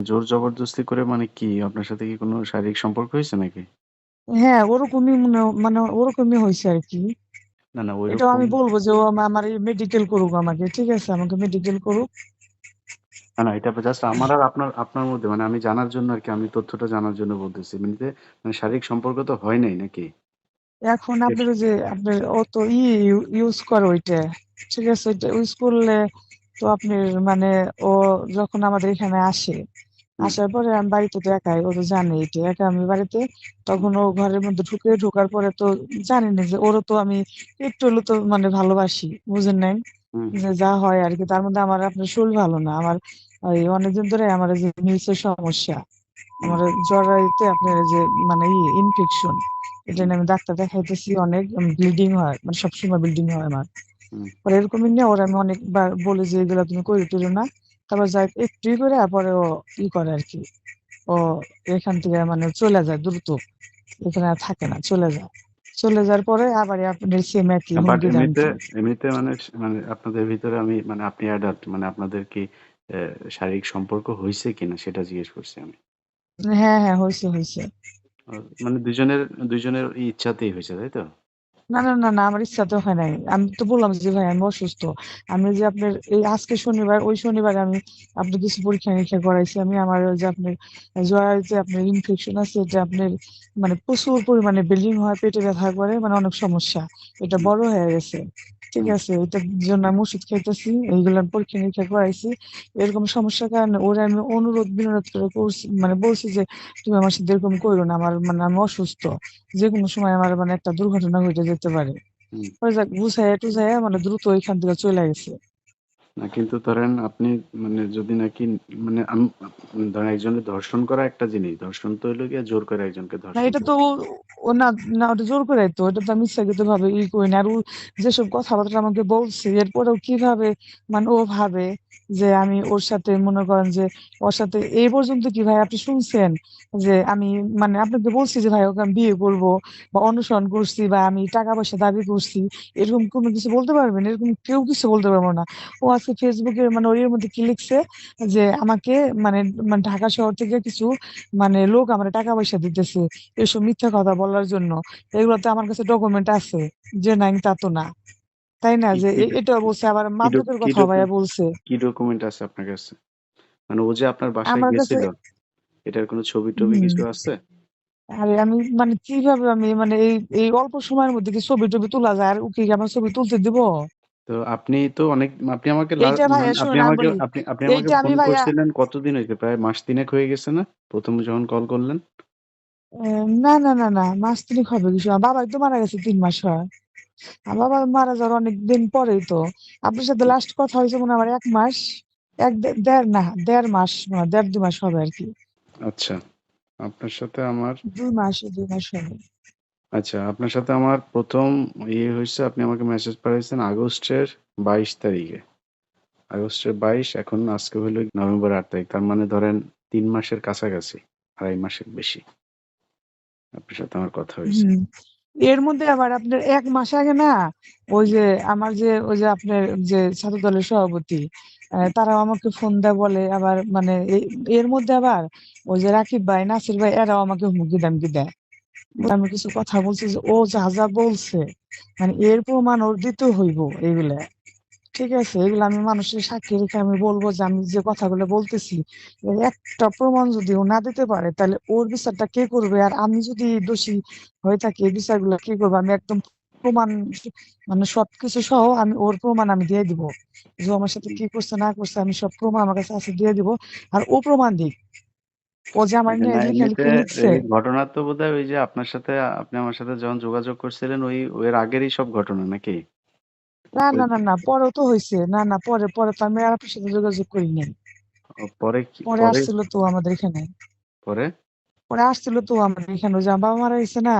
জোর জবরদস্তি করে মানে কি? আপনার সাথে কি কোনো শারীরিক সম্পর্ক হয়েছে নাকি? হ্যাঁ, ওরকমই মনে মানে ওরকমই হইছে আরকি। না, না এটাও ঐরকম আমি বলব যে ও আমা আমার মেডিকেল করুক আমাকে। ঠিক আছে? আমাকে মেডিকেল করুক। না, না এটা জাস্ট আমার আর আপনার আপনার মধ্যে মানে আমি জানার জন্য আরকি আমি তথ্যটা জানার জন্য বলতেছি। এমনিতে মানে শারীরিক সম্পর্ক তো হয় নাই নাকি? এখন আপনার ওই যে আপনার ও তো ই ইউজ করে ওইটা। ঠিক আছে? ওইটা ইউজ করলে তো আপনার মানে ও যখন আমাদের এখানে আসে। আসার পরে আমি বাড়িতে তো একাই। ও তো জানে এটা। একা আমি বাড়িতে। তখন ও ঘরের মধ্যে ঢুকে, ঢোকার পরে তো জানে না যে ওরও তো আমি একটু হলেও তো মানে ভালোবাসি। বুঝেন নাই? যে যা হয় আরকি। তার মধ্যে আমার আপনার শরীর ভালো না। আমার ওই অনেকদিন ধরে আমার যে মিলসের সমস্যা। আমার জরায়ুতে আপনার যে মানে ইনফেকশন। এটা নিয়ে আমি ডাক্তার দেখাইতেছি অনেক ব্লিডিং হয়। মানে সবসময় ব্লিডিং হয় আমার। পরে এরকমই নিয়ে ওরা আমি অনেকবার বলে যে এগুলা তুমি করে টইরো না। তারপর যাই একটু করে পরে ও ই করে আরকি। ও এখান থেকে মানে চলে যায় দ্রুত। এখানে আর থাকে না, চলে যায়। চলে যাওয়ার পরে আবার আপনার সেম একই এমনিতে এমনিতে মানে মানে আপনাদের ভিতরে আমি মানে আপনি অ্যাডাল্ট মানে আপনাদের কি শারীরিক সম্পর্ক হইছে কিনা সেটা জিজ্ঞেস করছি আমি। হ্যাঁ, হ্যাঁ হইছে, হইছে। ও মানে দুজনের দুজনের ইচ্ছাতেই হয়েছে তাই তো? না, না, না, না আমার ইচ্ছাতে হয় নাই। আমি তো বললাম যে ভাই আমি অসুস্থ। আমি যে আপনার এই আজকে শনিবার, ওই শনিবারে আমি আপনার কিছু পরীক্ষা-নিরীক্ষা করাইছি। আমি আমার যে আপনার জরায়ুতে আপনার ইনফেকশন আছে এটা আপনার মানে প্রচুর পরিমাণে ব্লিডিং হয়, পেটে ব্যথা করে মানে অনেক সমস্যা। এটা বড় হয়ে গেছে। ঠিক আছে? এটার জন্য আমি ওষুধ খাইতেছি। এইগুলা পরীক্ষা-নিরীক্ষা করাইছি। এরকম সমস্যার কারণে ওরা আমি অনুরোধ বিনোরোধ করে করছি মানে বলছি যে, "তুমি আমার সাথে এরকম করো না। আমার মানে আমি অসুস্থ। যেকোনো সময় আমার মানে একটা দুর্ঘটনা ঘটে যেতে পারে।" ওই যাক বুঝাইয়া-টুঝাইয়া মানে দ্রুত ওইখান থেকে চলে গেছে। না কিন্তু ধরেন আপনি মানে যদি নাকি মানে আম ধরেন একজনের ধর্ষণ করা একটা জিনিস। ধর্ষণ তো হইল গিয়ে জোর করে একজনকে না ধর্ষণ এটা তো ও না, না ওটা জোর কইরাই তো। এটা তো আমি ইচ্ছাকৃতভাবে ই করি না। আর ও যেসব কথাবার্তা আমাকে বলছে এরপরেও কীভাবে মানে ও ভাবে যে আমি ওর সাথে মনে করেন যে ওর সাথে এই পর্যন্ত কি ভাই আপনি শুনছেন? যে আমি মানে আপনাকে বলছি যে ভাই ওকে আমি বিয়ে করব বা অনুসরণ করছি বা আমি টাকা-পয়সা দাবি করছি। এরকম কোনো কিছু বলতে পারবেন? এরকম কেউ কিছু বলতে পারব না। ও আজকে Facebook এ মানে ওর মধ্যে কি লিখছে যে আমাকে মানে মানে ঢাকা শহর থেকে কিছু মানে লোক আমারে টাকা-পয়সা দিতেছে। এসব মিথ্যা কথা বলার জন্য। এগুলোতে আমার কাছে ডকুমেন্ট আছে। যে নাই তা তো না। তাই না? যে কি এ এটাও বলছে আবার মাদকের কি কথাও ভাইয়া বলছে। কি ডকুমেন্ট আছে আপনার কাছে? মানে ও যে আপনার বাসায় আমার কাছে গেছিল, এটার কোনো ছবি-টবি কিছু আছে? আরে আমি মানে কীভাবে আমি মানে এই এই অল্প সময়ের মধ্যে কি ছবি-টবি তোলা যায়? আর ও কি আমার ছবি তুলতে দিব? তো আপনি তো অনেক আপনি আমাকে লা এইটা ভাইয়া মানে আপনি শুনুন আমি আমাকে বলি। আপনি আপনি আমাকে এইটা আমি ফোন ভাইয়া করছিলেন কতদিন হইছে? প্রায় মাস ৩ এক হয়ে গেছে না? ১ম যখন কল করলেন? এ না, না, না, না মাস ৩ হবে কিছু না। বাবাই তো মারা গেছে ৩ মাস হয়। আমার বাবা মারা যাওয়ার অনেকদিন পরেই তো। আপনার সাথে লাস্ট কথা হইছে মনে হয় আমার ১ মাস, ১ দে ১.৫ না ১.৫ মাস না ১.৫-২ মাস হবে আরকি। আচ্ছা। আপনার সাথে আমার ২ মাস, ২ মাস হবে। আচ্ছা, আপনার সাথে আমার ১ম ইয়ে হইছে আপনি আমাকে মেসেজ পাঠাইছেন আগস্টের ২২ তারিখে। আগস্টের ২২ এখন আজকে হইল নভেম্বরের ৮ তারিখ। তার মানে ধরেন ৩ মাসের কাছাকাছি। ২.৫ মাসের বেশি। আপনার সাথে আমার কথা। হুম। এর মধ্যে আবার আপনার ১ মাস আগে না ওই যে আমার যে ওই যে আপনার যে ছাত্র দলের সভাপতি হুম। তারাও আমাকে ফোন দেয়া বলে আবার মানে এর মধ্যে আবার ওই যে রাকিব ভাই, নাসির ভাই এরাও আমাকে হুমকি-দামকি দেয়। আমি কিছু কথা বলছি যে ও যা, যা বলছে মানে এর প্রমাণ ওর দিতে হইব এগুলা। ঠিক আছে? এগুলা আমি মানুষের সাক্ষী রেখে আমি বলব যে আমি যে কথাগুলো বলতেছি একটা প্রমাণ যদি ও না দিতে পারে তাহলে ওর বিচারটা কে করবে? আর আমি যদি দোষী হয়ে থাকি এই বিচারগুলা কে করবে? আমি একদম প্রমাণ মানে সবকিছু সহ আমি ওর প্রমাণ আমি দিয়ে দিব। যে আমার সাথে কি করছে না করছে আমি সব প্রমাণ আমার কাছে আছে দিয়ে দিব। আর ও প্রমাণ দিক। ও যে আমার নিয়ে এমনিতে লিখছে ঘটনা তো বোধহয় ওই যে আপনার সাথে আপনি আমার সাথে যখন যোগাযোগ করছিলেন ওই এর আগেরই সব ঘটনা নাকি? না, না, না, না পরেও তো হইছে। না, না পরে, পরে তো আমি আর আপনার সাথে যোগাযোগ করি নাই। পরে কি পরে পরে আসছিল তো আমাদের এখানে। পরে? পরে আসছিল তো আমাদের এখানে যে বাবা মারা গেছে না?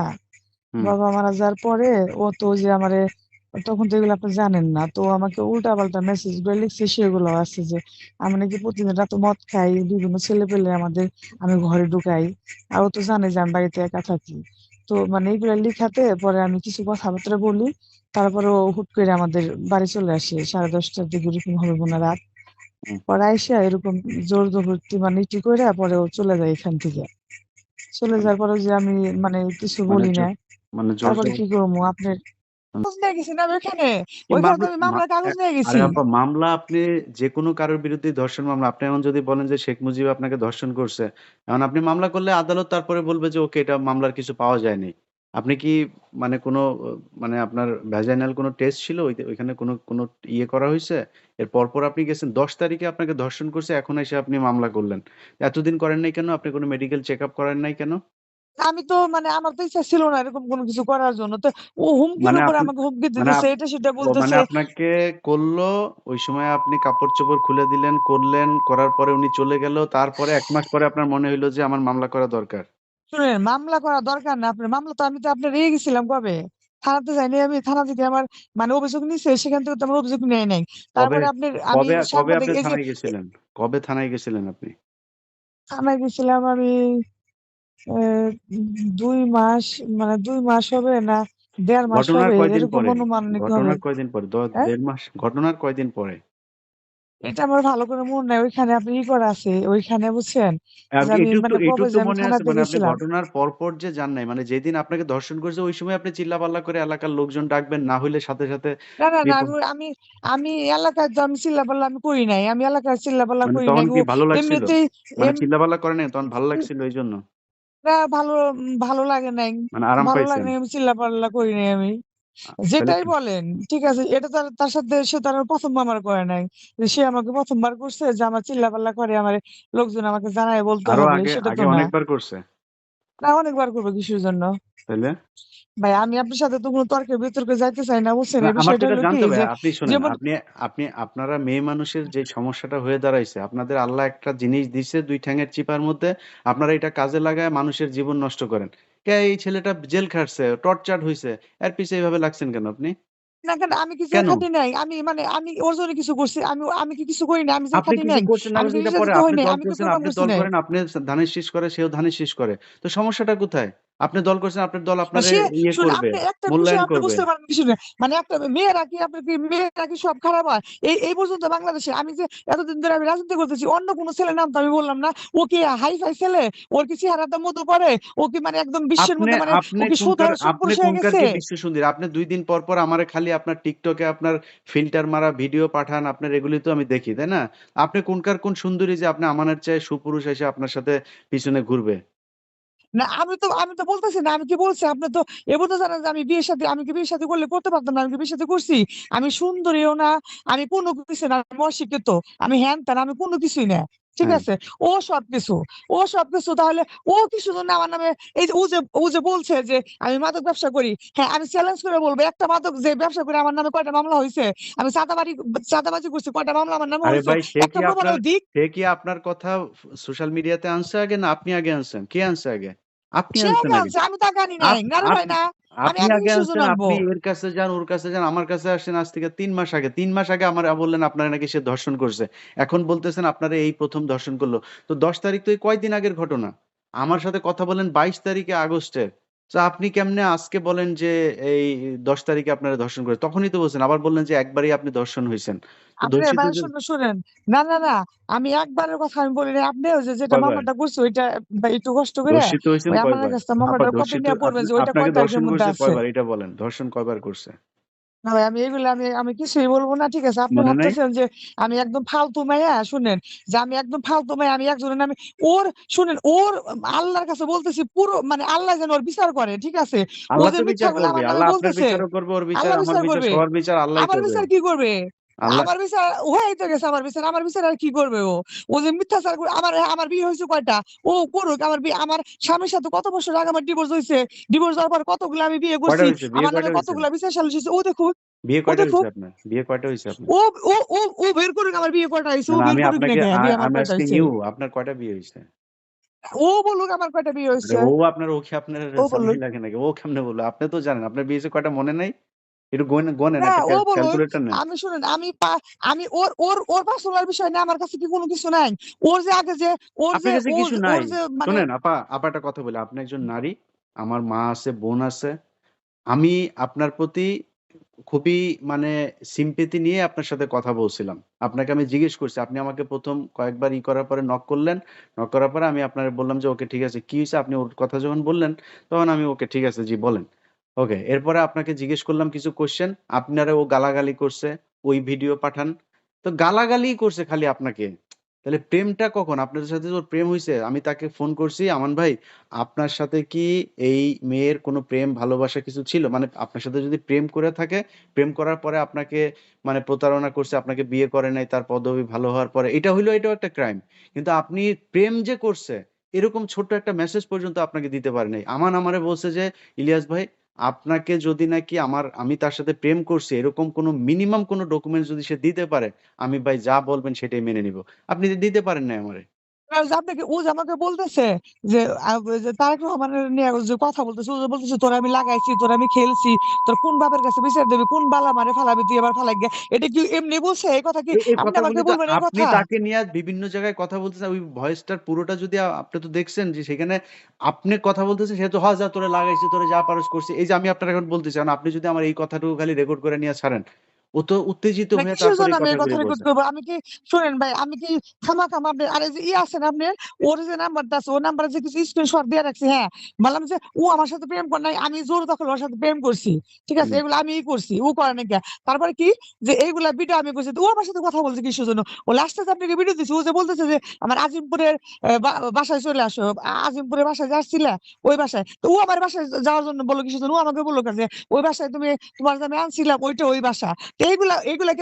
বাবা মারা যাওয়ার পরে ও তো যে আমারে তখন তো এগুলো আপনি জানেন না। তো আমাকে উল্টা-পাল্টা মেসেজগুলো লিখছে সেগুলো আছে যে আমি নাকি প্রতিদিন রাতে মদ খাই, বিভিন্ন ছেলে পেলে আমাদের আমি ঘরে ঢুকাই। আর ও তো জানে যে আমি বাড়িতে একা থাকি। তো মানে এগুলা লিখাতে পরে আমি কিছু কথাবার্তা বলি। তারপরে ও হুট করে আমাদের বাড়ি চলে আসে। সাড়ে দশটার দিকে এরকম হবে মনে রাত। পরে আইসা এরকম জোর জবরদস্তি মানে ইটি কইরা পরে ও চলে যায় এখান থেকে। চলে মানে যাওয়ার পরে যে আমি মানে কিছু মানে বলি না। মানে তারপরে কি করব আপনার মামলা আমি মা মামলার এ কাগজ নিয়ে আরে গেছি। আপা মামলা আপনি কারোর বিরুদ্ধেই ধর্ষণ মামলা। আপনি এখন যদি বলেন যে শেখ মুজিব আপনাকে ধর্ষণ করছে। এখন আপনি মামলা করলে আদালত তারপরে বলবে যে ওকে এটা মামলার কিছু পাওয়া যায়নি। আপনি কি মানে কোনো মানে আপনার ভ্যাজাইনাল কোনো টেস্ট ছিল? ওইখানে কোনো কোনো ইয়ে করা হইছে? এর পরপর আপনি গেছেন ১০ তারিখে আপনাকে ধর্ষণ করছে, এখন এসে আপনি মামলা করলেন। এতদিন করেন নাই কেন? আপনি কোনো মেডিকেল চেক আপ করেন নাই কেন? আমি তো মানে আমার তো ইচ্ছা ছিল না এরকম কোনো কিছু করার জন্য। তো ও হুমকির মানে আমাকে হুমকি মানে দিতেছে, এটা সেটা মানে বলতেছে। আপনাকে করল ওই সময় আপনি কাপড়-চোপড় খুলে দিলেন, করলেন, করার পরে উনি চলে গেল। তারপরে এক মাস পরে আপনার মনে হইল যে আমার মামলা করা দরকার। শুনেন মামলা করা দরকার না আপনার। মামলা তো আমি তো আপনার ইয়ে গেছিলাম কবে? থানাতে যাইনি আমি। থানা থেকে আমার মানে অভিযোগ নিছে, সেখান থেকে তো আমার অভিযোগ নেয় নাই। তারপরে আপনার আমি কবে আপনি থানায় গেছিলেন? কবে থানায় গেছিলেন আপনি? থানায় গেছিলাম আমি ২ মাস মানে দুই মাস হবে না ১.৫ মাস ঘটনার হবে কয়দিন এরকম পরে? অনুমানিক হবে। ঘটনার কয়দিন পরে? হ্যাঁ? ১.৫ মাস? ঘটনার কয়দিন পরে? এটা আমার ভালো করে মনে নাই। ওইখানে আপনি ই করা আছে। ওইখানে বুঝছেন? যে আমি এটুক তো মানে কবে এটুক যে আমি মনে আছে থানাতে মানে আপনি গেছিলাম। ঘটনার পরপর যে যান নাই। মানে যেদিন আপনাকে ধর্ষণ করেছে ওই সময় আপনি চিল্লাপাল্লা করে এলাকার লোকজন ডাকবেন। না হইলে সাথে, সাথে না, না, না আমি আমি আমি এলাকায় তো আমি চিল্লাপাল্লা আমি করি নাই। আমি এলাকায় চিল্লাপাল্লা মানে করি নাই। তখন ও কি ভালো লাগছিল? এমনিতেই মানে এম চিল্লাপাল্লা করেন নাই তখন ভালো লাগছিল এইজন্য? না ভালো ভালো লাগে নাই। মানে আরাম ভালো লাগে? নাই আমি চিল্লাপাল্লা করি নাই আমি। যেটাই বলেন, ঠিক আছে? এটা তার তার সাথে সে তার প্রথমবার আমার করে নাই। যে সে আমাকে প্রথমবার করছে যে আমার চিল্লা পাল্লা করে আমার লোকজন আমাকে জানায় বলতে হবে সেটা তো না। অনেকবার করছে? না অনেকবার করব কিছুর জন্য? তাহলে ভাই আমি আপনার সাথে তো কোনো তর্কে বিতর্কে যাইতে চাই না বুঝছেন? এই বিষয়টা জানতে হবে। আপনি শোনেন, আপনি আপনি আপনারা মেয়ে মানুষের যে সমস্যাটা হয়ে দাঁড়াইছে, আপনাদের আল্লাহ একটা জিনিস দিছে দুই ঠ্যাঙের চিপার মধ্যে। আপনারা এটা কাজে লাগায় মানুষের জীবন নষ্ট করেন। কে এই ছেলেটা জেল খাটছে, টর্চার হয়েছে এর পিছে এইভাবে লাগছেন কেন আপনি? না কেন আমি কিছু খাটি নাই। আমি মানে আমি ওর জন্য কিছু করছি। আমি আমি কি কিছু করি না আমি আপনি কিছু করছেন না এটা পরে। আপনি দল করেন, আপনি ধানের শীষ করে, সেও ধানের শীষ করে। তো সমস্যাটা কোথায়? আপনি দল করছেন, আপনার দল আপনারে ইয়ে করবে, মূল্যায়ন করবে। বুঝতে পারেন কিছু না। মানে একটা মেয়েরা কি আপনি কি মেয়েরা কি সব খারাপ হয়? এই এই পর্যন্ত বাংলাদেশে আমি যে এতদিন ধরে আমি রাজনীতি করতেছি অন্য কোন ছেলের নাম তো আমি বললাম না। ও কি হাই-ফাই ছেলে? ওর কি চেহারাটা মধু পড়ে? ও কি মানে একদম বিশ্বের মধ্যে মানে ও আপনি কি আপনি কোনকার কি বিশ্ব সুন্দরী? আপনি ২ দিন পর, পর আমারে খালি আপনার টিকটকে আপনার ফিল্টার মারা ভিডিও পাঠান। আপনার এগুলি তো আমি দেখি, তাই না? আপনি কোনকার কোন সুন্দরী যে আপনি আমানের চেয়ে সুপুরুষ এসে আপনার সাথে পিছনে ঘুরবে? না আমি তো আমি তো বলতেছি না। আমি কি বলছি? আপনি তো এবার তো জানেন যে আমি বিয়ের সাথে আমি কি বিয়ের সাথে করলে করতে পারতাম না। আমি কি সাথে করছি? আমি সুন্দরীও না, আমি কোনো কিছু না। আমি অশিক্ষিত। আমি হ্যান-ত্যান আমি কোনো কিছুই না। ঠিক হ্যাঁ। আছে? ও সবকিছু। ও সবকিছু তাহলে ও কি শুধু না আমার নামে এই যে ও যে ও যে বলছে যে আমি মাদক ব্যবসা করি। হ্যাঁ, আমি চ্যালেঞ্জ করে বলব একটা মাদক যে ব্যবসা করে আমার নামে কয়টা মামলা হয়েছে আমি চাঁদাবাড়ি চাঁদাবাজি করছি কয়টা মামলা আমার নামে একটা দিক। সে কি আপনার কথা সোশ্যাল মিডিয়াতে আনছে আগে না আপনি আগে আনছেন? কে আনছে আগে? আপনি। আমি তো ভাই না। আগে এর কাছে যান, ওর কাছে যান, আমার কাছে আসেন আজ থেকে তিন মাস আগে। তিন মাস আগে আমার বললেন আপনারা নাকি সে ধর্ষণ করছে। এখন বলতেছেন আপনারা এই প্রথম ধর্ষণ করল তো ১০ তারিখ তো এই কয়দিন আগের ঘটনা। আমার সাথে কথা বলেন ২২ তারিখে আগস্টের। তো আপনি কেমনে আজকে বলেন যে এই ১০ তারিখে আপনারা ধর্ষণ করে? তখনই তো বলছেন। আবার বললেন যে একবারই আপনি ধর্ষণ হয়েছেন তো আপনি ধর্ষিত মানে যে শুনুন, শুনেন। না, না, না। আমি একবারের কথা আমি বলি নাই। আপনিও যে যেটা কয়বার? মামলাটা করছে ওইটা বা একটু কষ্ট করে ধর্ষিত হইছেন ওই আমাদের কয়বার? কাছ কপি ধর্ষিত নিয়ে পড়বেন আপনি যে ওইটা আপনাকে কয় তারিখের ধর্ষণ মধ্যে করছে আছে। কয়বার? এটা বলেন। ধর্ষণ কয়বার করছে? না ভাই আমি এগুলো আমি আমি কিছুই বলব না। ঠিক আছে? আপনি মনে নাই? ভাবতেছেন যে আমি একদম ফালতু মাইয়া শুনেন, যে আমি একদম ফালতু মাইয়া আমি একজনের আমি ওর শুনেন ওর আল্লাহর কাছে বলতেছি পুরো মানে আল্লাহ যেন ওর বিচার করে। ঠিক আছে? ওদের আল্লাহ যে তো বিচার বলে করবে। আমার নামে আল্লাহ আপনার বলতেছে। বিচারও করবে, ওর বিচার, আল্লাহ আমার বিচার বিচার, করবে। সবার বিচার আল্লাহই আমার করবে। বিচার কি করবে? আমার বিচার হয়েই তো গেছে আমার বিচার। আমার বিচার আর কি করবে ও? ও যে মিথ্যাচার করে আমার আমার বিয়ে হইছে কয়টা? ও করুক আমার বিয়ে আমার স্বামীর সাথে কত বছর আগে আমার ডিভোর্স হইছে। ডিভোর্স হওয়ার পর কতগুলো আমি বিয়ে করছি। আমার নামে? কতগুলা বিচার সালিশ হইছে। ও দেখুক, বিয়ে ও কয়টা দেখুক। আপনার? বিয়ে কয়টা হইছে আপনার? ও ও ও ও বের করুক আমার বিয়ে কয়টা। ও বের করুক না আপনার কয়টা বিয়ে হইছে? ও বলুক আমার কয়টা বিয়ে হইছে। ও আপনার আপনার। লাগে নাকি? ও কেমনে? আপনি তো জানেন। আপনার বিয়ে কয়টা মনে নাই? একটু গোনেন না ক্যালকুলেটর নেন। আমি শুনেন আমি আমি ওর ওর ওর পার্সোনাল বিষয় নিয়ে আমার কাছে কি কোনো কিছু নাই। ওর যে আগে যে ওর আপনার যে কাছে কিছু নাই। মানে শোনেন আপা, আপা একটা কথা বলি। আপনি একজন নারী। আমার মা আছে, বোন আছে। আমি আপনার প্রতি খুবই মানে sympathy নিয়ে আপনার সাথে কথা বলছিলাম। আপনাকে আমি জিজ্ঞেস করছি। আপনি আমাকে প্রথম কয়েকবার ই করার পরে নক করলেন। নক করার পরে আমি আপনারে বললাম যে, "ওকে ঠিক আছে।" কি হয়েছে আপনি ওর কথা যখন বললেন, তখন আমি ওকে ঠিক আছে জি বলেন। ওকে। এরপরে আপনাকে জিজ্ঞেস করলাম কিছু কোয়েশ্চেন। আপনারে ও গালাগালি করছে। ওই ভিডিও পাঠান। তো গালাগালিই করছে খালি আপনাকে। তাহলে প্রেমটা কখন? আপনাদের সাথে যে প্রেম হইছে, আমি তাকে ফোন করছি, "আমান ভাই, আপনার সাথে কি এই মেয়ের কোনো প্রেম ভালোবাসা কিছু ছিল? মানে আপনার সাথে যদি প্রেম করে থাকে, প্রেম করার পরে আপনাকে মানে প্রতারণা করছে, আপনাকে বিয়ে করে নাই তার পদবি ভালো হওয়ার পরে। এটা হইল এটাও একটা ক্রাইম। কিন্তু আপনি প্রেম যে করছে, এরকম ছোট্ট একটা মেসেজ পর্যন্ত আপনাকে দিতে পারে নাই। আমান আমারে বলছে যে, "ইলিয়াস ভাই, আপনাকে যদি নাকি আমার আমি তার সাথে প্রেম করছি, এরকম কোনো মিনিমাম কোনো ডকুমেন্টস যদি সে দিতে পারে, আমি ভাই যা বলবেন সেটাই মেনে নিব আপনি দিতে পারেন না আমারে। আপনাকে ও আমাকে বলতেছে যে তারেক রহমানের নিয়ে যে কথা বলতেছে, ও যে বলতেছে, "তোরে আমি লাগাইছি, তোরে আমি খেলছি, তোর কোন বাপের কাছে বিচার দিবি, কোন বালা মারে ফালাবি, তুই এবার ফালাই গিয়া।" এটা কি এমনি বলছে? এই কথা কি আপনি আমাকে বলবেন এই আপনি তাকে নিয়া বিভিন্ন জায়গায় কথা বলতেছেন। ওই ভয়েসটার পুরোটা যদি আপনি তো দেখছেন যে সেখানে আপনি কথা বলতেছে সে তো "হ যা তোরে লাগাইছি, তোরা যা পারস করছি।" এই যে আমি আপনার এখন বলতেছি, আপনি যদি আমার এই কথাটুকু খালি রেকর্ড করে নিয়ে ছাড়েন, ও তো উত্তেজিত হয়ে তারপরে আমি? আমি কি শোনেন ভাই, আমি কি খামাখা আপনার আর এই যে ইয়ে আছে না আপনার, ওর যে নাম্বারটা আছে, ওর নাম্বারে যে কিছু স্ক্রিনশট দিয়ে রাখছি, হ্যাঁ। বললাম যে, "ও আমার সাথে প্রেম করে নাই, আমি জোর দখল ওর সাথে প্রেম করছি।" ঠিক আছে? এগুলো আমিই করছি, ও করে নাই কে। তারপরে কি? যে এইগুলা ভিডিও আমি করছি। ও আমার সাথে কথা বলছে কিসের জন্য? ও লাস্টে যে আপনাকে ভিডিও দিছে, ও যে বলতেছে যে, "আমার আজিমপুরের বাসায় চলে আসো। আজিমপুরের বাসায় যে আসছিলা, ওই বাসায়।" তো ও আমার বাসায় যাওয়ার জন্য বলল কিসের জন্য? ও আমাকে বলল যে, "ওই বাসায় তুমি তোমার যে আমি আনছিলাম, ওইটা ওই বাসা।" এইগুলা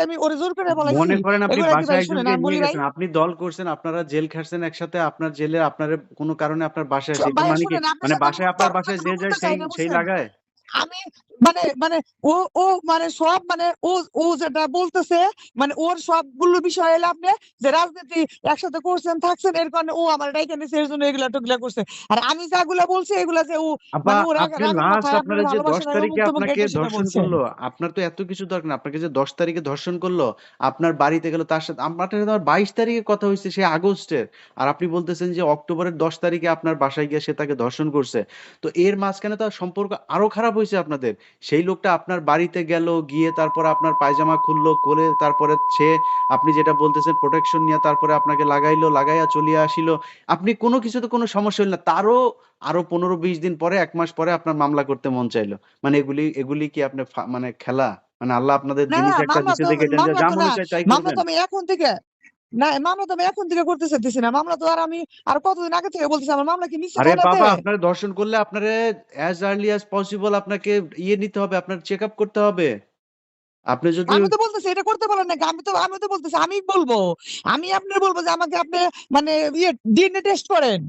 আমি ওরে জোর করে বলাইছি? মনে করেন আপনি বাসায় শুনেন একজনকে নিয়ে গেছেন। আপনি দল করছেন, আপনারা জেল খাটছেন একসাথে। আপনার জেলে আপনার কোনো কারণে আপনার বাসায় মানে কি? মানে বাসায় আপনার বাসায় যে যায় সেই সেই লাগায়? আমি মানে মানে ও ও মানে সব মানে ও ও যেটা বলতেছে মানে ওর সবগুলো বিষয় হইল আপনি যে রাজনীতি একসাথে করছেন, থাকছেন এর কারণে ও আমার ডাইকা নিছে এর জন্য এগুলা টেগুলা করছে। আর আমি যাগুলা বলছি এগুলা যে ও মানে আপনারা যে ১০ তারিখে আপনাকে ধর্ষণ করল, আপনার তো এত কিছু দরকার আপনাকে যে ১০ তারিখে ধর্ষণ করল, আপনার বাড়িতে গেল তার সাথে আপনার সাথে আমার ২২ তারিখে কথা হইছে সে আগস্টের। আর আপনি বলতেছেন যে অক্টোবরের ১০ তারিখে আপনার বাসায় গিয়ে সে তাকে ধর্ষণ করছে। তো এর মাঝখানে তো সম্পর্ক আরও খারাপ হইছে আপনাদের। সেই লোকটা আপনার বাড়িতে গেল, গিয়ে তারপরে আপনার পায়জামা খুললো, খুলে তারপরে সে আপনি যেটা বলতেছেন প্রোটেকশন নিয়ে তারপরে আপনাকে লাগাইলো, লাগাইয়া চলিয়া আসিল। আপনি কোনো কিছুতে কোনো সমস্যা হইল না। তারও আরও ১৫-২০ দিন পরে এক মাস পরে আপনার মামলা করতে মন চাইলো। মানে এগুলি এগুলি কি আপনি মানে খেলা? মানে আল্লাহ আপনাদের জিনিস একটা দিছে দেখে যা মনে। চায় তাই করবেন? এখন থেকে না মামলা তো আমি এখন থেকে করতে চাইতেছি না। মামলা তো আর আমি আর কতদিন আগে থেকে বলতেছি আমার মামলা কি মিথ্যা আরে বাবা আপনারে ধর্ষণ করলে আপনারে as early as possible আপনাকে ইয়ে নিতে হবে, আপনার চেকআপ করতে হবে। আপনি যদি আমি তো বলতেছি এটা করতে নাকি? আমি তো আমি তো বলতেছি আমিই বলব। আমি আপনারে বলব যে আমাকে আপনি মানে ইয়ে ডিএনএ টেস্ট করেন।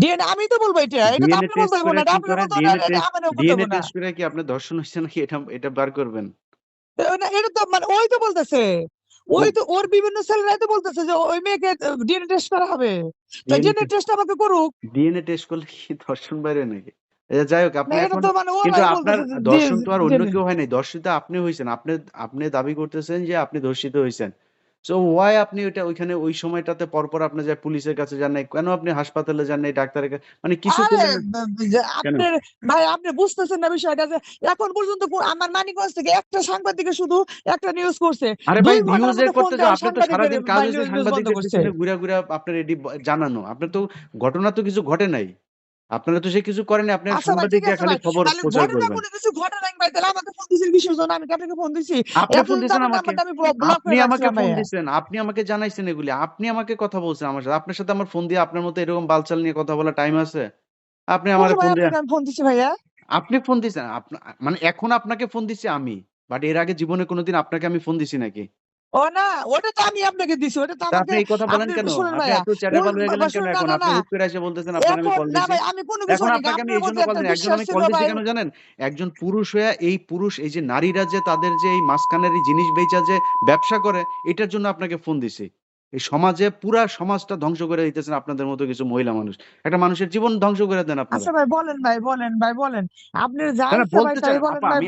ডিএনএ আমিই তো বলব এটা। এটা তো আপনি বলতে করে না। আপনি বলতে হইব না, ডিএনএ টেস্ট না। করে কি আপনার ধর্ষণ হইছে নাকি এটা এটা বার করবেন? এটা তো মানে ওই তো বলতেছে। ওই তো ওর বিভিন্ন ছেলেরাই তো বলতেছে যে ওই মেয়েকে ডিএনএ টেস্ট করা হবে। তো ডিএনএ টেস্ট আমাকে করুক। ডিএনএ টেস্ট করলে কি ধর্ষণ বাইরে নাকি? যাই হোক আপনি এখন মানে কিন্তু আপনার ধর্ষণ তো আর অন্য কেউ হয় নাই। ধর্ষিত আপনি হয়েছেন আপনি আপনি দাবি করতেছেন যে আপনি ধর্ষিত হইছেন। সো হোয়াই আপনি ওইটা ওইখানে ওই সময়টাতে পরপর আপনি যে পুলিশের কাছে যান নাই? কেন আপনি হাসপাতালে যান নাই? ডাক্তারের কা মানে কিছু? আপনার ভাই আপনি বুঝতেছেন না বিষয়টা যে এখন পর্যন্ত আমার মানিকগঞ্জ থেকে একটা সাংবাদিকের শুধু একটা নিউজ করছে। আরে ২ ভাই নিউজে করতে যাও। ওই আপনার তো সাংবাদিকের সারাদিন কাজ সাংবাদিকদের ঘুরা, ঘুরা আপনার এডি জানানো। আপনার তো ঘটনা তো কিছু ঘটে নাই। আপনারা তো সে কিছু করেন নাই। আপনি আচ্ছা দিয়ে খালি খবর প্রচার করবেন। কোনো কিছু ঘটে নাই ভাই তাহলে আমাকে ফোন দিছেন কিসের জন্য? আমি আপনাকে ফোন দিছি? আপনি ফোন দিছেন আমাকে। ব্ল আপনি আমাকে ফোন দিছেন। আপনি আমাকে জানাইছেন এগুলি। আপনি আমাকে কথা বলছেন আমার সাথে। আপনার সাথে আমার ফোন দিয়ে আপনার মতো এরকম বালচাল নিয়ে কথা বলার টাইম আছে? আপনি আমারে ফোন দিয়া ফোন দিছি ভাইয়া? আপনি ফোন দিছেন। মানে এখন আপনাকে ফোন দিছি আমি। বাট এর আগে জীবনে কোনদিন আপনাকে আমি ফোন দিছি নাকি? ও না ওটা তো আমি আপনাকে দিছি। ওটা তো আমাকে আপনি কথা বলেন কেন? আপনি চ্যাটেবল হয়ে গেলেন কেন এখন? আপনি না। হুট করে এসে বলতেছেন আপনার আমি কল দিছি। আমি কোনো এখন আপনাকে আমি কল দিছি একজন আমি কল দিছি কেন জানেন? একজন পুরুষ হয়ে এই পুরুষ এই যে নারীরা যে তাদের যে এই মাঝখানের এই জিনিস বেচা যে ব্যবসা করে এটার জন্য আপনাকে ফোন দিছি। এই সমাজে পুরা সমাজটা ধ্বংস করে দিতেছেন আপনাদের মতো কিছু মহিলা মানুষ। একটা মানুষের জীবন ধ্বংস করে দেন আপনারা। আচ্ছা ভাই বলেন ভাই বলেন ভাই বলেন। আপনি যা বলতে ভাই আমি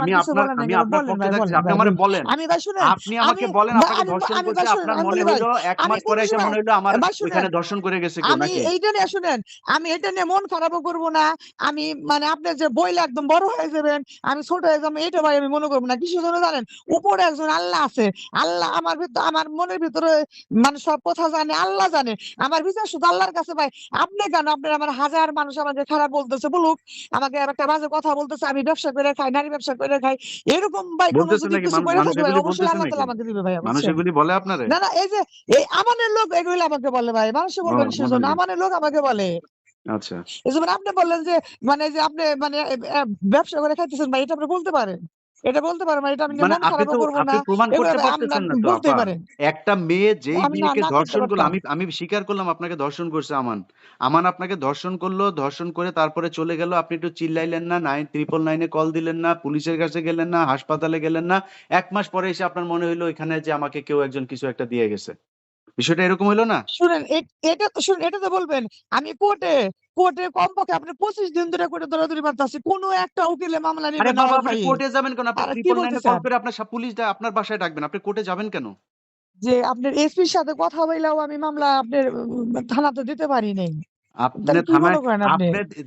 আমি আপনার আমি আপনার পক্ষে থাকছি আপনি আমারে বলেন। আমি ভাই শুনেন আপনি আমাকে বলেন আপনাকে ধর্ষণ আপনার মনে হইল এক মাস পরে এসে মনে হইল আমার ওইখানে ধর্ষণ করে গেছে কেউ আমি এইটা নিয়ে শুনেন আমি এটা নিয়ে মন খারাপও করব না। আমি মানে আপনি যে বইলে একদম বড় হয়ে যাবেন আমি ছোট হয়ে যাব এটা ভাই আমি মনে করব না। কিছু জন্য জানেন? উপরে একজন আল্লাহ আছে। আল্লাহ আমার ভিতর আমার মনের ভিতরে মানে সব কথা জানে আল্লাহ জানে। আমার বিচার শুধু আল্লাহর কাছে ভাই। আপনি কেন আপনার আমার হাজার মানুষ আমাকে খারাপ বলতেছে বলুক। আমাকে একটা বাজে কথা বলতেছে আমি ব্যবসা করে খাই নারী ব্যবসা করে খাই। এরকম ভাই অবশ্যই আল্লাহ আমাকে দিবে ভাই বলে আপনারে? না না এই যে এই আমানের লোক এগুলো আমাকে বলে ভাই মানুষে সেজন্য আমানের লোক আমাকে বলে। আচ্ছা। এই যেমন আপনি বললেন যে মানে যে আপনি মানে ব্যবসা করে খাইতেছেন ভাই এটা আপনি বলতে পারেন? এটা বলতে পারেন এটা আমি মানে মন আপনি না। প্রমাণ করতে পারতেছেন না তো বলতে পারেন। একটা মেয়ে যেই মেয়েকে ধর্ষণ করল আমি আমি স্বীকার করলাম আপনাকে ধর্ষণ করছে আমান। আমান আপনাকে ধর্ষণ করল ধর্ষণ করে তারপরে চলে গেল। আপনি একটু চিল্লাইলেন না নাইন ট্রিপল নাইনে কল দিলেন না পুলিশের কাছে গেলেন না হাসপাতালে গেলেন না। এক মাস পরে এসে আপনার মনে হলো এখানে যে আমাকে কেউ একজন কিছু একটা দিয়ে গেছে। বিষয়টা এরকম হইল না? শুনেন এটা তো শুনেন এটা তো বলবেন আমি কোর্টে কোর্টে কমপক্ষে আপনি পঁচিশ দিন ধরে কোর্টে দৌড়াদৌড়ি মারতেছি কোনো একটা উকিলে মামলা নিবে না আপনি কোর্টে যাবেন কেন? আপনি কল করে আপনার পুলিশ আপনার বাসায় ডাকবেন আপনি কোর্টে যাবেন কেন? যে আপনার এসপির সাথে কথা বললেও আমি মামলা আপনার থানাতে দিতে পারি নাই। আপনি থানায়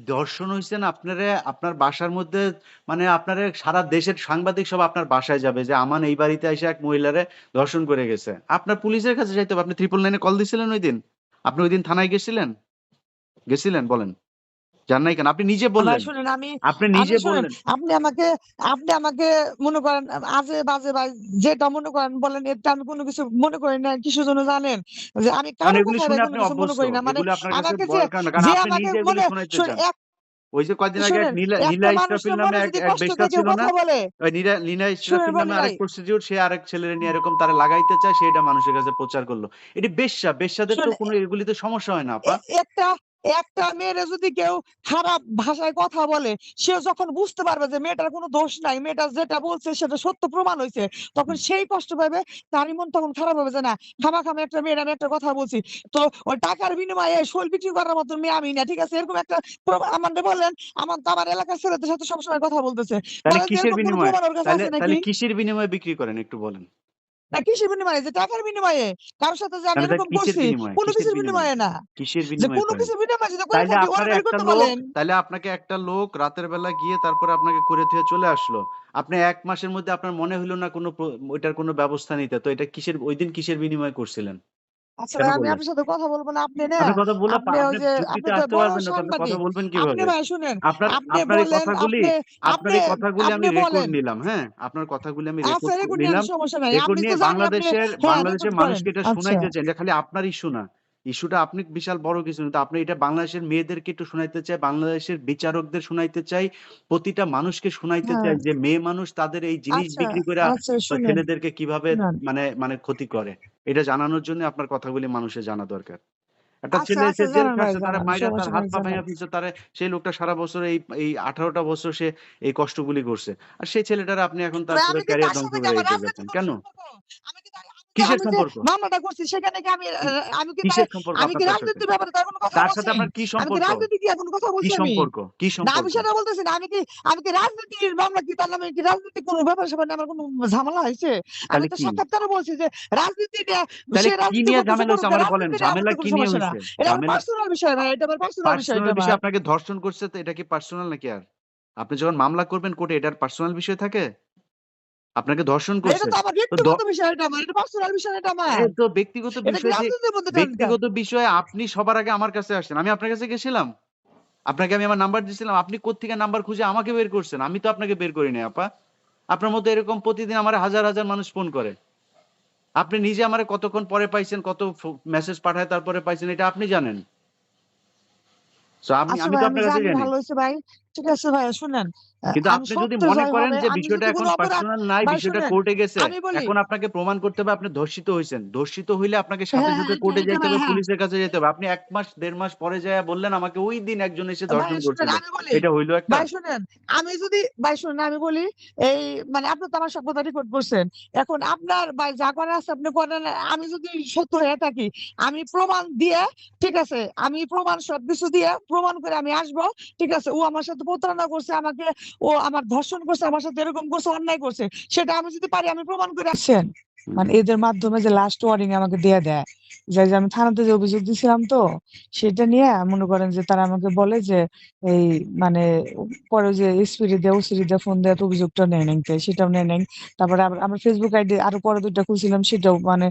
ধর্ষণ হয়েছেন আপনারে আপনার বাসার মধ্যে মানে আপনার সারা দেশের সাংবাদিক সব আপনার বাসায় যাবে যে আমান এই বাড়িতে এসে এক মহিলারে ধর্ষণ করে গেছে। আপনার পুলিশের কাছে যাইতে হবে। আপনি ট্রিপল নাইনে কল দিছিলেন ওই দিন আপনি ওই দিন থানায় গেছিলেন? গেছিলেন? বলেন। যান নাই কেন? আপনি নিজে বললেন। শুনেন আমি আপনি নিজে বললেন। আপনি আমাকে আপনি আমাকে মনে করেন আজে বাজে ভাই যেটা মনে করেন বলেন এটা আমি কোনো কিছু মনে করি না কিছু জন্য জানেন? যে আমি কারও কথা কিছু মনে করি না। মানে আমাকে যে যে আমাকে মনে এক ওই যে কয়দিন আগে নীলা নীলা ইসরাফিল নামে এক থেকে ছিল না? ওই নীলা ইসরাফিল নামে আরেক প্রস্টিটিউট সে আরেক ছেলের নিয়ে এরকম তারা লাগাইতে চায় সেটা মানুষের কাছে প্রচার করল। এটি বেশ্যা বেশ্যাদের তো কোনো এগুলিতে সমস্যা হয় না আপা। একটা একটা মেয়ের যদি কেউ খারাপ ভাষায় কথা বলে সে যখন বুঝতে পারবে যে মেয়েটার কোনো দোষ নাই মেয়েটা যেটা বলছে সেটা সত্য প্রমাণ হয়েছে তখন সেই কষ্ট পাবে তারই মন তখন খারাপ হবে যে না খামা খামা একটা মেয়ের আমি একটা কথা বলছি। তো ওই টাকার বিনিময়ে শোল বিক্রি করার মতো মেয়ে আমি না ঠিক আছে? এরকম একটা আমাদের বললেন আমার তো আমার এলাকার ছেলেদের সাথে সবসময় কথা বলতেছে। কিসের বিনিময়ে? কিসের বিনিময়ে বিক্রি করেন একটু বলেন? না কিসের বিনিময়ে? যে টাকার বিনিময়ে। কারোর সাথে যে আমি এরকম করছি কোনো কিছুর বিনিময়ে? না। কিসের বিনিময়ে কোনো কিছুর বিনিময়ে যদি ওরা আপনার একটা লোক তাহলে আপনাকে একটা লোক রাতের বেলা গিয়ে তারপরে আপনাকে করে থুয়ে চলে আসলো। আপনি এক মাসের মধ্যে আপনার মনে হলো না কোনো ওইটার কোনো ব্যবস্থা নিতে। তো এটা কিসের ওই দিন কিসের বিনিময়ে করছিলেন? আচ্ছা ভাই আমি আপনার সাথে কথা বলব না আপনি না কথা বলে আপনি ওই যে আপনি তো বড় কথা বলবেন আপনি কীভাবে ভাই শুনেন আপনার আপনি আপনার এই কথাগুলি আপনি আপনার এই কথাগুলি আমি রেকর্ড নিলাম হ্যাঁ? আপনার কথাগুলি আমি আচ্ছা রেকর্ড রেকর্ড নিলাম। রেকর্ড নিয়ে বাংলাদেশের হ্যাঁ বাংলাদেশের মানুষকে এটা শোনাইতে শুনাইতে চাই খালি আপনারই ইস্যু না ইস্যুটা আপনি বিশাল বড় কিছু না তো আপনি এটা বাংলাদেশের মেয়েদেরকে একটু শোনাইতে চাই বাংলাদেশের বিচারকদের শুনাইতে চাই প্রতিটা মানুষকে শুনাইতে হ্যাঁ। চাই যে মেয়ে মানুষ তাদের এই জিনিস আচ্ছা বিক্রি করে আচ্ছা ছেলেদেরকে কীভাবে মানে মানে ক্ষতি করে। এটা জানানোর জন্য আপনার কথাগুলি মানুষের জানা দরকার। একটা আচ্ছা ছেলে এসে জেল খাটছে তারা মাইরা তার হাত পা ভাঙা ফেলছে তারা সেই লোকটা সারা বছর এই এই আঠারোটা বছর সে এই কষ্টগুলি করছে। আর সেই ছেলেটার আপনি এখন তার পুরো ক্যারিয়ার ধ্বংস করে দিতে যাচ্ছেন। কোনো? কেন সম্পর্ক আমি কি তার- আমি কি কিসের সম্পর্ক? মামলাটা করছি সেখানে কি আমি আমি কি কিসের সম্পর্ক? আমি কি আপনার তার সাথে? রাজনীতির ব্যাপারে তার কোনো কথা তার সাথে আপনার কি আমি রাজনীতি কি এখন কথা বলছি আমি? সম্পর্ক? কি না আমি সেটা বলতেছি না আমি কি আমি কি রাজনীতির মামলা কি তার নামে কি রাজনীতি কোনো ব্যাপার স্যাপার আমার কোনো ঝামেলা হয়েছে? আমি তো সাক্ষাৎকারে বলছি যে রাজনীতি তাহলে কি নিয়ে ঝামেলা হচ্ছে? আমার বলেন রাজনীতি নিয়ে আমার ঝামেলা কি নিয়ে সমস্যা এটা আমার পার্সোনাল বিষয় ভাই এটা আমার পার্সোনাল বিষয় এটা বিষয় আপনাকে ধর্ষণ করছে তো এটা কি পার্সোনাল নাকি আর? আপনি যখন মামলা করবেন কোর্টে এটার পার্সোনাল বিষয় থাকে? আপনাকে ধর্ষণ এটা করছে। তো আমার ব্যক্তিগত বিষয় এটা আমার এটা পার্সোনাল বিষয় এটা আমার। তো ব্যক্তিগত বিষয় ব্যক্তিগত আপনি সবার আগে আমার কাছে আসছেন আমি আপনার কাছে গেছিলাম। আপনাকে আমি আমার নাম্বার দিয়েছিলাম আপনি কোত্থেকে নাম্বার খুঁজে আমাকে বের করছেন? আমি তো আপনাকে বের করি নাই আপা। আপনার মতো এরকম প্রতিদিন আমার হাজার হাজার মানুষ ফোন করে। আপনি নিজে আমার কতক্ষণ পরে পাইছেন কত মেসেজ পাঠায় তারপরে পাইছেন এটা আপনি জানেন। আমি আচ্ছা আমি তো আপনার কাছে জানি। ভালো হয়েছে ভাই। ঠিক আছে ভাইয়া শুনেন, কিন্তু আপনি যদি মনে করেন যে বিষয়টা এখন পার্সোনাল নাই, বিষয়টা কোর্টে গেছে। এখন আপনাকে প্রমাণ করতে হবে আপনি ধর্ষিত হইছেন। ধর্ষিত হইলে আপনাকে সাথে, হ্যাঁ, সাথে হ্যাঁ, কোর্টে এটা যাইতে ভাই হবে, হ্যাঁ। পুলিশের কাছে যেতে হবে। আপনি ১ মাস ১.৫ মাস পরে যাইয়া বললেন আমাকে ওই দিন একজন এসে ধর্ষণ করছিল। এটা হইল একটা? ভাই শুনেন, আমি যদি ভাই শুনেন আমি বলি, এই মানে আপনি তো আমার সব কথা রেকর্ড করছেন। এখন আপনার ভাই যা করার আছে আপনি করেন। আমি যদি সত্য হয়ে থাকি, আমি প্রমাণ দিয়ে ঠিক আছে, আমি প্রমাণ সবকিছু দিয়ে প্রমাণ করে আমি আসব। ঠিক আছে? ও আমার সাথে প্রতারণা করছে, আমাকে ও আমার ধর্ষণ করছে, আমার সাথে এরকম করছে, অন্যায় করছে। সেটা আমি যদি পারি আমি প্রমাণ করে আসছেন। মানে এদের মাধ্যমে যে লাস্ট ওয়ার্নিং আমাকে দিয়ে দেয়। যে, যে আমি থানাতে যে অভিযোগ দিছিলাম তো, সেটা নিয়ে মনে করেন যে তারা আমাকে বলে যে এই মানে পরে যে এসপিডি দিয়ে ওসিডি দিয়ে ফোন দেওয়ার অভিযোগটা নেয় কে, সেটাও নেয় নাই। তারপরে আবার আমার ফেসবুক আইডি আরও পরে ২ টা খুলছিলাম সেটাও মানে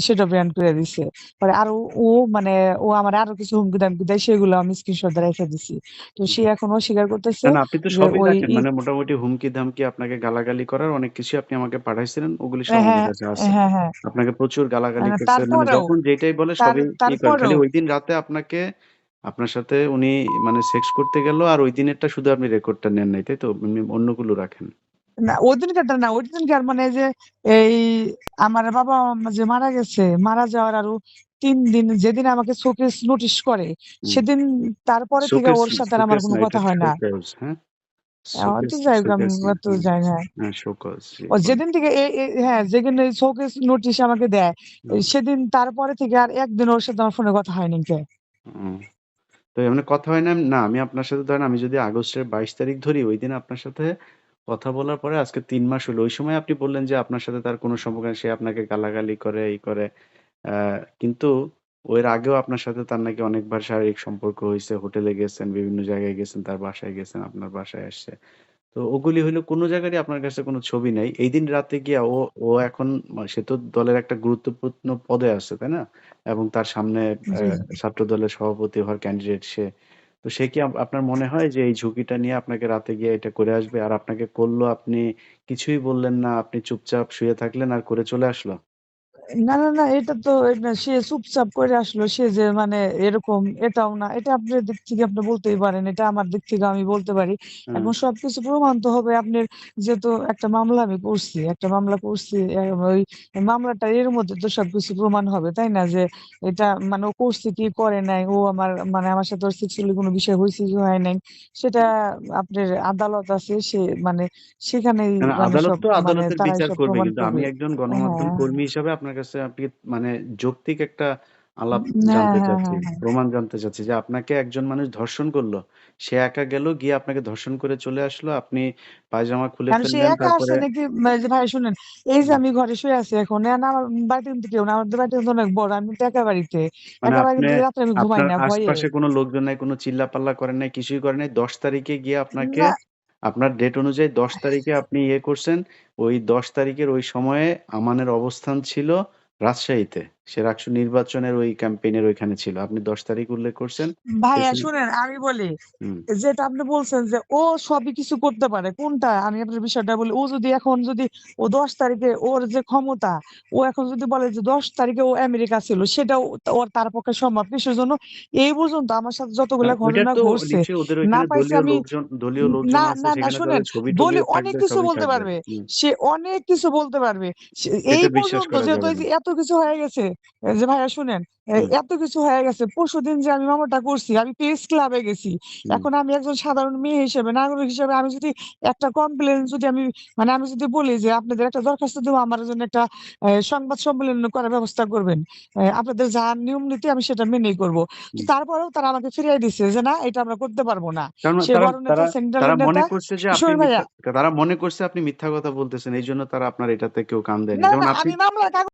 সেটাও ব্যান করে দিছে। পরে আরও ও মানে ও আমারে আরও কিছু হুমকি-দামকি দেয় সেগুলো আমি স্ক্রিনশট দিয়ে রাইখা দিছি। তো সে এখন অস্বীকার করতেছে না, আপনি তো সবই ওই রাখেন। মানে মোটামুটি হুমকি-ধামকি আপনাকে গালাগালি করার অনেক কিছু আপনি আমাকে পাঠাইছিলেন। ওগুলি সব হ্যাঁ, আমার হ্যাঁ, হ্যাঁ, হ্যাঁ। আপনাকে প্রচুর গালাগালি মানে করছে। মানে যখন যেটাই বলে সবই। খালি তারপরেও ঐদিন রাতে আপনাকে আপনার সাথে উনি মানে সেক্স করতে গেল আর ওই দিনেরটা শুধু আপনি রেকর্ডটা নেন নাই, তাই তো? অন্যগুলো রাখেন। না ওইদিনকারটা না, ওই ওইদিনকার মানে যে এই আমার বাবা যে মারা গেছে, মারা যাওয়ার আরও তিন দিন যেদিন আমাকে শোকেস নোটিশ করে, সেদিন তারপরে থেকে ওর সাথে আর আমার কোনো কথা হয় না। শোকজ, হ্যাঁ? শোকেস, তো যাই হোক আমি শোকেস না। অত হুম। জানি না। হ্যাঁ, শোকজ ও যেদিন থেকে এ এ হ্যাঁ, যেদিন এই শোকেস নোটিশ আমাকে দেয়, হুম। সেদিন তারপরে থেকে আর একদিন ওর সাথে আমার ফোনে কথা হয়নি কে। হুম। তো এমনি কথা হয় না? না আমি আপনার সাথে ধরেন আমি যদি আগস্টের ২২ তারিখ ধরি, ওইদিন আপনার সাথে কথা বলার পরে আজকে তিন মাস হলো। ওই সময় আপনি বললেন যে আপনার সাথে তার কোনো সম্পর্ক নাই। সে আপনাকে গালাগালি করে, এই করে। আ কিন্তু এর আগেও আপনার সাথে তার নাকি অনেকবার শারীরিক সম্পর্ক হইছে। হোটেলে গেছেন, বিভিন্ন জায়গায় গেছেন, তার বাসায় গেছেন, আপনার বাসায় আসছে। তো ওগুলি হইল কোনো জায়গারই আপনার কাছে কোনো ছবি নাই। এইদিন রাতে গিয়া ও ও এখন সে তো দলের একটা গুরুত্বপূর্ণ পদে আছে, তাই না? এবং তার সামনে জি। ছাত্র দলের সভাপতি হওয়ার ক্যান্ডিডেট সে। তো সে কি আপ আপনার মনে হয় যে এই ঝুঁকিটা নিয়ে আপনাকে রাতে গিয়ে এটা করে আসবে? আর আপনাকে করল আপনি কিছুই বললেন না, আপনি চুপচাপ শুয়ে থাকলেন আর করে চলে আসলো? না, না, না এটা তো সে চুপচাপ করে আসলো। সে যে মানে এরকম এটাও না। এটা আপনার দিক থেকে আপনি বলতেই পারেন। এটা আমার দিক থেকে আমি বলতে পারি। এখন সবকিছু প্রমাণ তো হবে আপনার যেহেতু একটা মামলা আমি করছি। একটা মামলা করছি। ওই মামলাটা এর মধ্যে তো সবকিছু প্রমাণ হবে, তাই না? যে এটা মানে ও করছে কি করে নাই। ও আমার মানে আমার সাথে ওর সেক্সুয়ালি কোনো বিষয় হয়েছে কি হয় নাই। সেটা আপনার আদালত আছে। সে মানে সেখানেই না, না মানে আদালত তো মানে আদালতের বিচার করবে। কিন্তু আমি একজন গণমাধ্যম হ্যাঁ। কর্মী হিসাবে আপনার কাছে আপনি মানে যৌক্তিক একটা আলাপ হ্যাঁ, জানতে হ্যাঁ, চাচ্ছি। হ্যাঁ, হ্যাঁ। প্রমাণ জানতে চাচ্ছি যে আপনাকে একজন মানুষ ধর্ষণ করল। সে একা গেল, গিয়ে আপনাকে ধর্ষণ করে চলে আসলো। আপনি পায়জামা খুলে কারণ সে ফেললেন। একা আসছে নাকি মা যে ভাই শুনেন, এই যে আমি ঘরে শুয়ে আছি এখন, এখন আমার বাড়িতে কিন্তু কেউ না। আমাদের বাড়িটা কিন্তু অনেক বড়। আমি তো একা বাড়িতে। মানে একা আপনি বাড়িতে রাত্রে আমি ঘুমাই আপনার না ভয়ে। আশপাশে কোনো লোকজন নাই, কোনো চিল্লাপাল্লা করেন নাই, কিছুই করেন নাই। ১০ তারিখে গিয়ে আপনাকে না আপনার ডেট অনুযায়ী ১০ তারিখে আপনি ইয়ে করছেন। ওই ১০ তারিখের ওই সময়ে আমানের অবস্থান ছিল রাজশাহীতে। সে রাকসু নির্বাচনের ওই ক্যাম্পেইন এর ওইখানে ছিল। আপনি ১০ তারিখ উল্লেখ করছেন। ভাইয়া শুনেন আমি বলি, যেটা আপনি বলছেন যে ও সবই কিছু করতে পারে। কোনটা? আমি আপনার বিষয়টা বলি। ও যদি এখন যদি ও ১০ তারিখে ওর যে ক্ষমতা, ও এখন যদি বলে যে ১০ তারিখে ও আমেরিকা ছিল, সেটাও ওর তার পক্ষে সম্ভব। কিসের জন্য? এই পর্যন্ত আমার সাথে যতগুলা ঘটনা ঘটছে, না পাইছি আমি না, না, না শুনেন, দলীয় অনেক কিছু বলতে পারবে। সে অনেক কিছু বলতে পারবে। এই পর্যন্ত যেহেতু এত কিছু হয়ে গেছে, যে ভাইয়া শুনেন, এত কিছু হয়ে গেছে। পরশুদিন যে আমি মামলাটা করছি, আমি প্রেস ক্লাবে গেছি। এখন আমি একজন সাধারণ মেয়ে হিসেবে, নাগরিক হিসেবে আমি যদি একটা কমপ্লেইন যদি আমি মানে আমি যদি বলি যে আপনাদের একটা দরখাস্ত দেব আমার জন্য একটা সংবাদ সম্মেলন করার ব্যবস্থা করবেন। আপনাদের যা নিয়ম নীতি আমি সেটা মেনেই করব। তারপরেও তারা আমাকে ফিরিয়ে দিছে যে না এটা আমরা করতে পারব না। তারা মনে করছে যে আপনি মিথ্যা তারা মনে করছে আপনি মিথ্যা কথা বলতেছেন। এই জন্য তারা আপনার এটাতে কেউ কান দেয়নি। না, যেমন আপনি আমি কাগজ